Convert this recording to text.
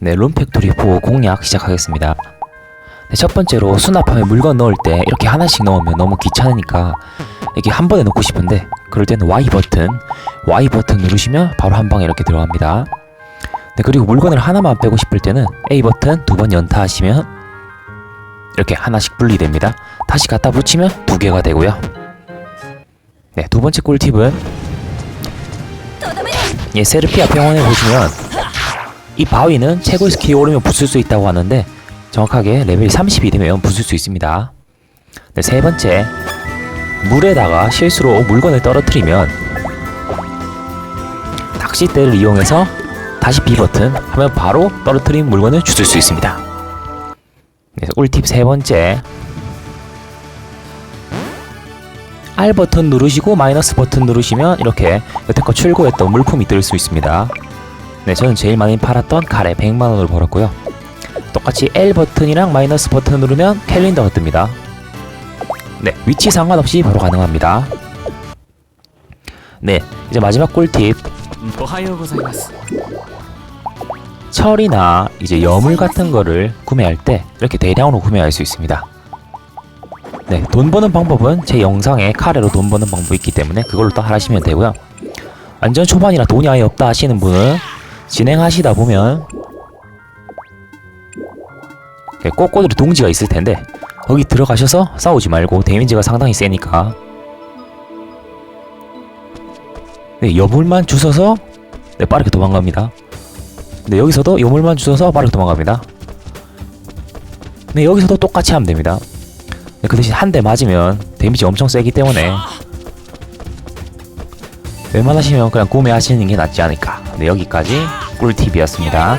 네, 룸팩토리 4 공략 시작하겠습니다. 네, 첫 번째로 수납함에 물건 넣을 때 이렇게 하나씩 넣으면 너무 귀찮으니까 이렇게 한 번에 넣고 싶은데 그럴 때는 Y 버튼, Y 버튼 누르시면 바로 한 방에 이렇게 들어갑니다. 네, 그리고 물건을 하나만 빼고 싶을 때는 A 버튼 두 번 연타하시면 이렇게 하나씩 분리됩니다. 다시 갖다 붙이면 두 개가 되고요. 네, 두 번째 꿀팁은 예, 세르피아 병원에 보시면 이 바위는 최고의 스킬이 오르면 부술 수 있다고 하는데 정확하게 레벨 30이 되면 부술 수 있습니다. 네, 세 번째 물에다가 실수로 물건을 떨어뜨리면 낚싯대를 이용해서 다시 B 버튼 하면 바로 떨어뜨린 물건을 주술 수 있습니다. 네, 꿀팁 세 번째 R 버튼 누르시고 마이너스 버튼 누르시면 이렇게 여태껏 출고했던 물품이 뜰 수 있습니다. 네, 저는 제일 많이 팔았던 가래 100만원을 벌었고요. 똑같이 L 버튼이랑 마이너스 버튼 누르면 캘린더가 뜹니다. 네, 위치 상관없이 바로 가능합니다. 네, 이제 마지막 꿀팁. 철이나 이제 여물 같은 거를 구매할 때 이렇게 대량으로 구매할 수 있습니다. 네, 돈 버는 방법은 제 영상에 카레로 돈 버는 방법이 있기 때문에 그걸로 따라 하시면 되고요. 완전 초반이라 돈이 아예 없다 하시는 분은 진행하시다 보면 네, 꼬꼬들이 동지가 있을 텐데 거기 들어가셔서 싸우지 말고 데미지가 상당히 세니까 네, 여물만 주워서 네, 빠르게 도망갑니다. 네, 여기서도 요물만 주워서 빠르게 도망갑니다. 네, 여기서도 똑같이 하면 됩니다. 네, 그 대신 한 대 맞으면 데미지 엄청 세기 때문에 웬만하시면 그냥 구매하시는 게 낫지 않을까. 네, 여기까지 꿀팁이었습니다.